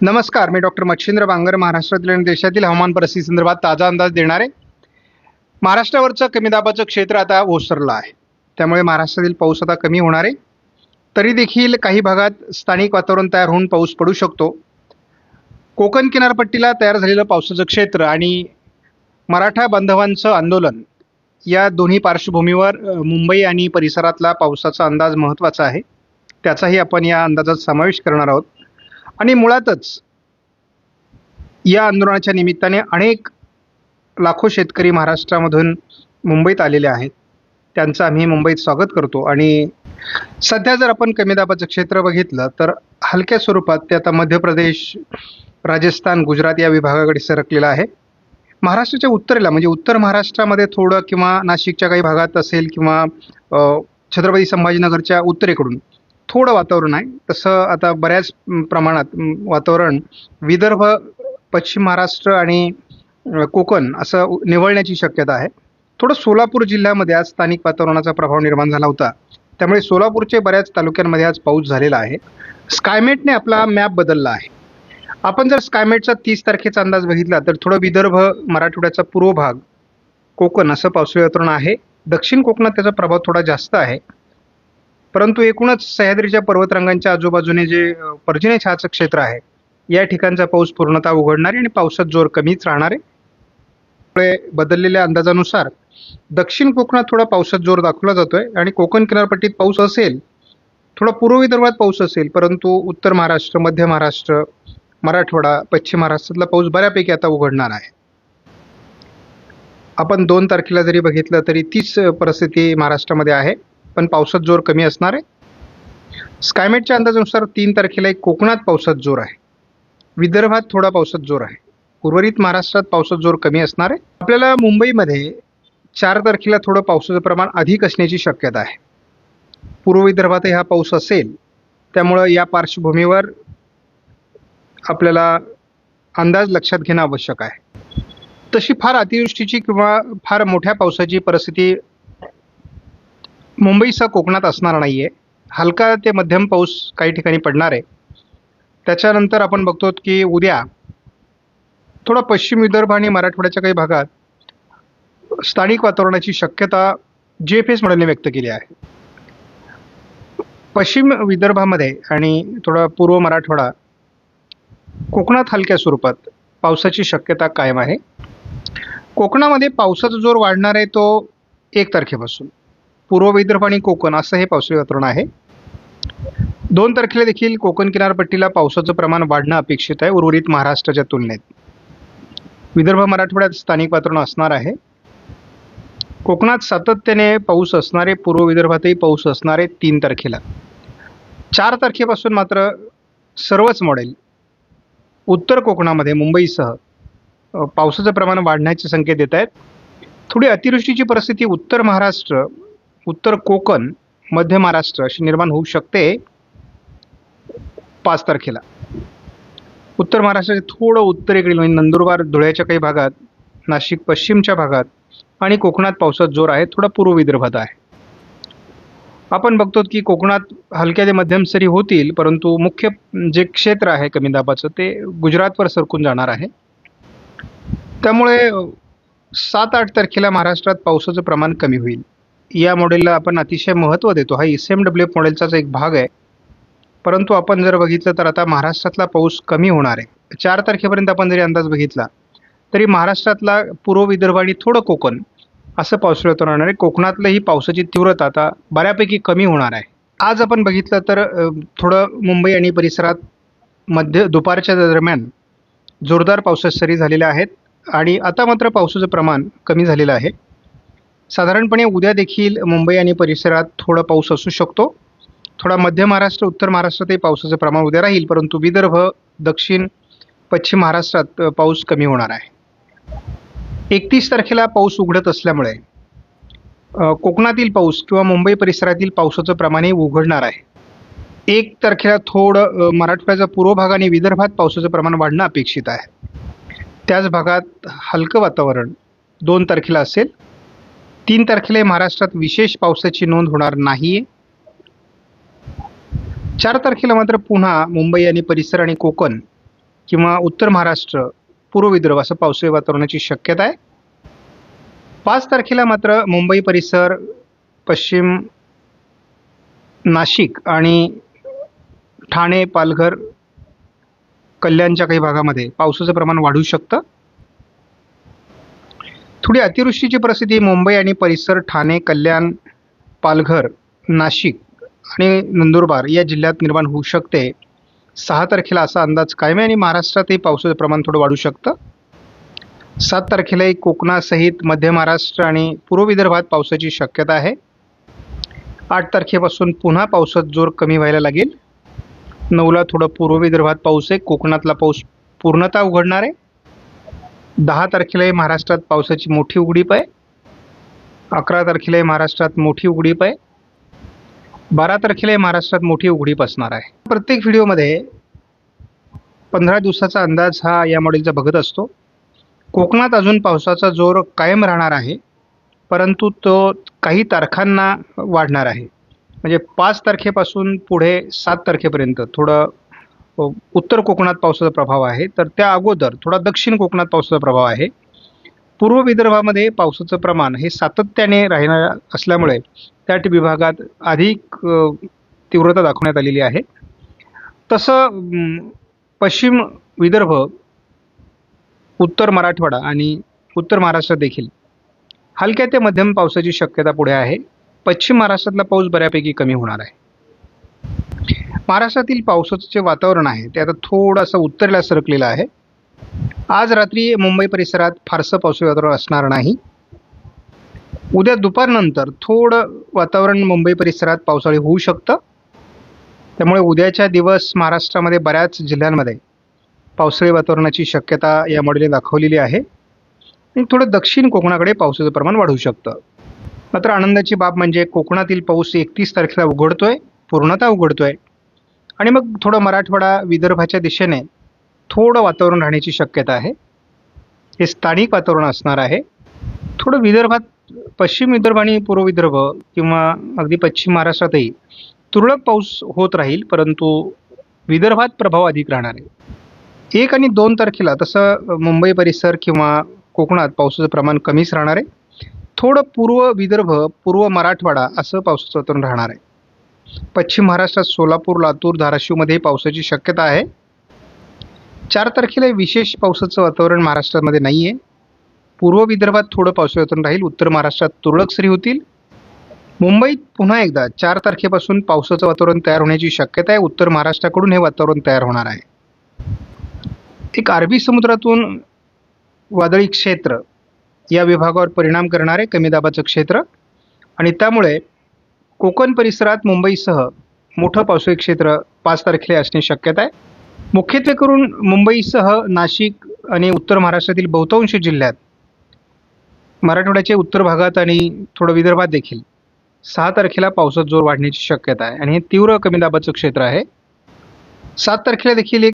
नमस्कार मी डॉक्टर मच्छिंद्र बांगर महाराष्ट्रातील आणि देशातील हवामान परिस्थिती संदर्भात ताजा अंदाज देणार. आहे महाराष्ट्रावरचं कमी दाबाचं क्षेत्र आता ओसरलं आहे. त्यामुळे महाराष्ट्रातील पाऊस आता कमी होणार आहे. तरी देखील काही भागात स्थानिक वातावरण तयार होऊन पाऊस पडू शकतो. कोकण किनारपट्टीला तयार झालेलं पावसाचं क्षेत्र आणि मराठा बांधवांचं आंदोलन या दोन्ही पार्श्वभूमीवर मुंबई आणि परिसरातला पावसाचा अंदाज महत्त्वाचा आहे. त्याचाही आपण या अंदाजात समावेश करणार आहोत. आणि मुळातच या आंदोलनाच्या निमित्ताने अनेक लाखो शेतकरी महाराष्ट्रामधून मुंबईत आलेले आहेत. त्यांचं आम्ही मुंबईत स्वागत करतो. आणि सध्या जर आपण कमी दाबाचं क्षेत्र बघितलं तर हलक्या स्वरूपात ते आता मध्य प्रदेश राजस्थान गुजरात या विभागाकडे सरकलेलं आहे. महाराष्ट्राच्या उत्तरेला म्हणजे उत्तर महाराष्ट्रामध्ये थोडं किंवा नाशिकच्या काही भागात असेल किंवा छत्रपती संभाजीनगरच्या उत्तरेकडून थोडं वातावरण आहे. तसं आता बऱ्याच प्रमाणात वातावरण विदर्भ पश्चिम महाराष्ट्र आणि कोकण असं उ- निवळण्याची शक्यता आहे. थोडं सोलापूर जिल्ह्यामध्ये आज स्थानिक वातावरणाचा प्रभाव निर्माण झाला होता. त्यामुळे सोलापूरचे बऱ्याच तालुक्यांमध्ये आज पाऊस झालेला आहे. स्कायमेटने आपला मॅप बदलला आहे. आपण जर स्कायमेटचा तीस तारखेचा अंदाज बघितला तर थोडं विदर्भ मराठवाड्याचा पूर्व भाग कोकण असं पावसाळी वातावरण आहे. दक्षिण कोकणात त्याचा प्रभाव थोडा जास्त आहे. परंतु एकूणच सह्याद्रीच्या पर्वतरांगांच्या आजूबाजूने जे अ, पर्जन्य छायाचं क्षेत्र आहे या ठिकाणचा पाऊस पूर्णतः उघडणारे आणि पावसात जोर कमीच राहणार. आहे त्यामुळे बदललेल्या अंदाजानुसार दक्षिण कोकणात थोडा पावसात जोर दाखवला जातोय आणि कोकण किनारपट्टीत पाऊस असेल थोडा पूर्व विदर्भात पाऊस असेल परंतु उत्तर महाराष्ट्र मध्य महाराष्ट्र मराठवाडा पश्चिम महाराष्ट्रातला पाऊस बऱ्यापैकी आता उघडणार आहे. आपण दोन तारखेला जरी बघितलं तरी तीच परिस्थिती महाराष्ट्रामध्ये आहे. पण पावसात जोर कमी असणार आहे. स्कायमेटच्या अंदाजानुसार तीन तारखेला एक कोकणात पावसात जोर आहे. विदर्भात थोडा पावसात जोर आहे. उर्वरित महाराष्ट्रात पावसात जोर कमी असणार आहे. आपल्याला मुंबईमध्ये चार तारखेला थोडं पावसाचं प्रमाण अधिक असण्याची शक्यता आहे. पूर्व विदर्भातही हा पाऊस असेल त्यामुळं या पार्श्वभूमीवर आपल्याला अंदाज लक्षात घेणं आवश्यक आहे. तशी फार अतिवृष्टीची किंवा फार मोठ्या पावसाची परिस्थिती मुंबईसह कोकणात असणार नाही आहे हलका ते मध्यम पाऊस काही ठिकाणी पडणार आहे. त्याच्यानंतर आपण बघतो की उद्या थोडा पश्चिम विदर्भ आणि मराठवाड्याच्या काही भागात स्थानिक वातावरणाची शक्यता जे एफ एस मॉडेलने व्यक्त केली आहे. पश्चिम विदर्भामध्ये आणि थोडा पूर्व मराठवाडा कोकणात हलक्या स्वरूपात पावसाची शक्यता कायम आहे. कोकणामध्ये पावसाचा जोर वाढणार आहे तो एक तारखेपासून. पूर्व विदर्भ आणि कोकण असं हे पावसाळी वातावरण आहे. दोन तारखेला देखील कोकण किनारपट्टीला पावसाचं प्रमाण वाढणं अपेक्षित आहे उर्वरित महाराष्ट्राच्या तुलनेत. विदर्भ मराठवाड्यात स्थानिक वातावरण असणार आहे. कोकणात सातत्याने पाऊस असणारे पूर्व विदर्भातही पाऊस असणारे तीन तारखेला. चार तारखेपासून मात्र सर्वच मॉडेल उत्तर कोकणामध्ये मुंबईसह पावसाचं प्रमाण वाढण्याचे संकेत देत आहेत. थोडी अतिवृष्टीची परिस्थिती उत्तर महाराष्ट्र उत्तर कोकण मध्य महाराष्ट्र अशी निर्माण होऊ शकते पाच तारखेला. उत्तर महाराष्ट्राचे थोडं उत्तरेकडील म्हणजे नंदुरबार धुळ्याच्या काही भागात नाशिक पश्चिमच्या भागात आणि कोकणात पावसात जोर आहे थोडा पूर्व विदर्भात आहे. आपण बघतो की कोकणात हलक्या ते मध्यम सरी होतील परंतु मुख्य जे क्षेत्र आहे कमी दाबाचं ते गुजरातवर सरकून जाणार आहे. त्यामुळे सात आठ तारखेला महाराष्ट्रात पावसाचं प्रमाण कमी होईल. या मॉडेलला आपण अतिशय महत्त्व देतो. हा एस एम डब्ल्यू एफ मॉडेलचाच एक भाग आहे. परंतु आपण जर बघितलं तर आता महाराष्ट्रातला पाऊस कमी होणार आहे. चार तारखेपर्यंत आपण जरी अंदाज बघितला तरी महाराष्ट्रातला पूर्व विदर्भ आणि थोडं कोकण असं पावसाळ्यात राहणार आहे. कोकणातलंही पावसाची तीव्रता आता बऱ्यापैकी कमी होणार आहे. आज आपण बघितलं तर थोडं मुंबई आणि परिसरात मध्य दुपारच्या दरम्यान जोरदार पावसाच्या सरी झालेल्या आहेत. आणि आता मात्र पावसाचं प्रमाण कमी झालेलं आहे. साधारणपणे उद्या देखील मुंबई आणि परिसरात थोडा पाऊस असू शकतो. थोडा मध्य महाराष्ट्र उत्तर महाराष्ट्रातही पावसाचं प्रमाण उद्या राहील परंतु विदर्भ दक्षिण पश्चिम महाराष्ट्रात पाऊस कमी होणार आहे. एकतीस तारखेला पाऊस उघडत असल्यामुळे कोकणातील पाऊस किंवा मुंबई परिसरातील पावसाचं प्रमाणही उघडणार आहे. एक तारखेला थोडं मराठवाड्याचा पूर्व भाग आणि विदर्भात पावसाचं प्रमाण वाढणं अपेक्षित आहे. त्याच भागात हलकं वातावरण दोन तारखेला असेल. तीन तारखेला महाराष्ट्रात विशेष पावसाची नोंद होणार नाहीये चार तारखेला मात्र पुन्हा मुंबई आणि परिसर आणि कोकण किंवा उत्तर महाराष्ट्र पूर्व विदर्भ असं पावसाळी वातावरणाची शक्यता आहे. पाच तारखेला मात्र मुंबई परिसर पश्चिम नाशिक आणि ठाणे पालघर कल्याणच्या काही भागामध्ये पावसाचं प्रमाण वाढू शकतं. थोडी अतिवृष्टीची परिस्थिती मुंबई आणि परिसर ठाणे कल्याण पालघर नाशिक आणि नंदुरबार या जिल्ह्यात निर्माण होऊ शकते. सहा तारखेला असा अंदाज कायम आहे आणि महाराष्ट्रातही पावसाचं प्रमाण थोडं वाढू शकतं. सात तारखेलाही कोकणासहित मध्य महाराष्ट्र आणि पूर्व विदर्भात पावसाची शक्यता आहे. आठ तारखेपासून पुन्हा पावसात जोर कमी व्हायला लागेल. नऊला थोडं पूर्व विदर्भात पाऊस आहे. कोकणातला पाऊस पूर्णतः उघडणार आहे. दहा तारखेलाही महाराष्ट्रात पावसाची मोठी उघडीप आहे. अकरा तारखेलाही महाराष्ट्रात मोठी उघडीप आहे. बारा तारखेलाही महाराष्ट्रात मोठी उघडीप असणार आहे. प्रत्येक व्हिडिओमध्ये पंधरा दिवसाचा अंदाज हा या मॉडेलचा बघत असतो. कोकणात अजून पावसाचा जोर कायम राहणार आहे. परंतु तो काही तारखांना वाढणार आहे. म्हणजे पाच तारखेपासून पुढे सात तारखेपर्यंत थोडं उत्तर कोकणात पावसाचा प्रभाव आहे. तर त्या अगोदर थोडा दक्षिण कोकणात पावसाचा प्रभाव आहे. पूर्व विदर्भामध्ये पावसाचं प्रमाण हे सातत्याने राहणार असल्यामुळे त्या विभागात अधिक तीव्रता दाखवण्यात आलेली आहे. तसं पश्चिम विदर्भ उत्तर मराठवाडा आणि उत्तर महाराष्ट्रात देखील हलक्या ते मध्यम पावसाची शक्यता पुढे आहे. पश्चिम महाराष्ट्रातला पाऊस बऱ्यापैकी कमी होणार आहे. महाराष्ट्रातील पावसाचं जे वातावरण आहे ते आता थोडंसं उत्तरेला सरकलेलं आहे. आज रात्री मुंबई परिसरात फारसं पावसाळी वातावरण असणार नाही. उद्या दुपारनंतर थोडं वातावरण मुंबई परिसरात पावसाळी होऊ शकतं. त्यामुळे उद्याच्या दिवस महाराष्ट्रामध्ये बऱ्याच जिल्ह्यांमध्ये पावसाळी वातावरणाची शक्यता या मॉडेलने दाखवलेली आहे. आणि थोडं दक्षिण कोकणाकडे पावसाचं प्रमाण वाढू शकतं. मात्र आनंदाची बाब म्हणजे कोकणातील पाऊस एकतीस तारखेला उघडतोय पूर्णतः उघडतोय. आणि मग थोडं मराठवाडा विदर्भाच्या दिशेने थोडं वातावरण राहण्याची शक्यता आहे. हे स्थानिक वातावरण असणार आहे. थोडं विदर्भात पश्चिम विदर्भ आणि पूर्व विदर्भ किंवा अगदी पश्चिम महाराष्ट्रातही तुरळक पाऊस होत राहील परंतु विदर्भात प्रभाव अधिक राहणार आहे. एक आणि दोन तारखेला तसं मुंबई परिसर किंवा कोकणात पावसाचं प्रमाण कमीच राहणार आहे. थोडं पूर्व विदर्भ पूर्व मराठवाडा असं पावसाचं वातावरण राहणार आहे. पश्चिम महाराष्ट्रात सोलापूर लातूर धाराशिवमध्ये पावसाची शक्यता आहे. चार तारखेला विशेष पावसाचं वातावरण महाराष्ट्रामध्ये नाही आहे पूर्व विदर्भात थोडं पावसाचं वातावरण राहील उत्तर महाराष्ट्रात तुरळक सरी होतील. मुंबईत पुन्हा एकदा चार तारखेपासून पावसाचं वातावरण तयार होण्याची शक्यता आहे. उत्तर महाराष्ट्राकडून हे वातावरण तयार होणार आहे. एक अरबी समुद्रातून वादळी क्षेत्र या विभागावर परिणाम करणारे कमी दाबाचं क्षेत्र. आणि त्यामुळे कोकण परिसरात मुंबईसह मोठं पावसाळी क्षेत्र पाच तारखेला असणे शक्यता आहे. मुख्यत्वे करून मुंबईसह नाशिक आणि उत्तर महाराष्ट्रातील बहुतांश जिल्ह्यात मराठवाड्याच्या उत्तर भागात आणि थोडं विदर्भात देखील सहा तारखेला पावसात जोर वाढण्याची शक्यता आहे. आणि हे तीव्र कमी दाबाचं क्षेत्र आहे. सात तारखेला देखील एक